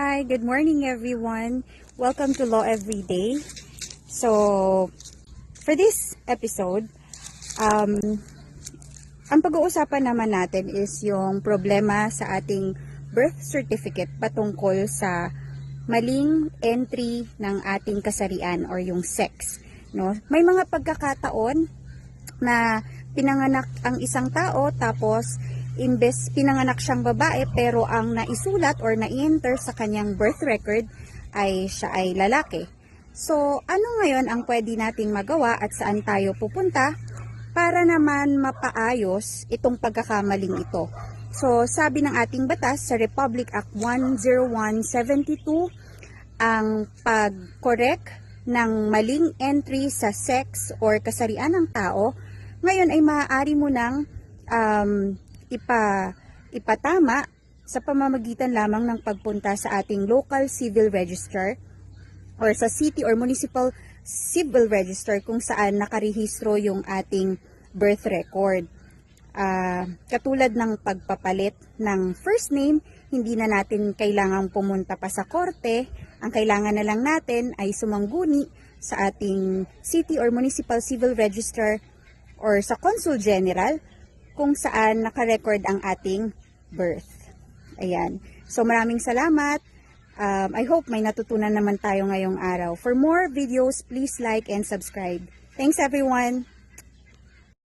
Hi, good morning everyone. Welcome to Law Everyday. So, for this episode, um, ang pag-uusapan naman natin is yung problema sa ating birth certificate patungkol sa maling entry ng ating kasarian or yung sex. No? May mga pagkakataon na pinanganak ang isang tao tapos imbes pinanganak siyang babae pero ang naisulat or na-enter sa kanyang birth record ay siya ay lalaki. So, ano ngayon ang pwede nating magawa at saan tayo pupunta para naman mapaayos itong pagkakamaling ito? So, sabi ng ating batas sa Republic Act 10172, ang pag-correct ng maling entry sa sex or kasarian ng tao, ngayon ay maaari mo nang um, ipa, ipatama sa pamamagitan lamang ng pagpunta sa ating local civil register or sa city or municipal civil register kung saan nakarehistro yung ating birth record. Ah, katulad ng pagpapalit ng first name, hindi na natin kailangang pumunta pa sa korte. Ang kailangan na lang natin ay sumangguni sa ating city or municipal civil register or sa consul general kung saan nakarecord ang ating birth. Ayan. So maraming salamat. Um, I hope may natutunan naman tayo ngayong araw. For more videos, please like and subscribe. Thanks everyone!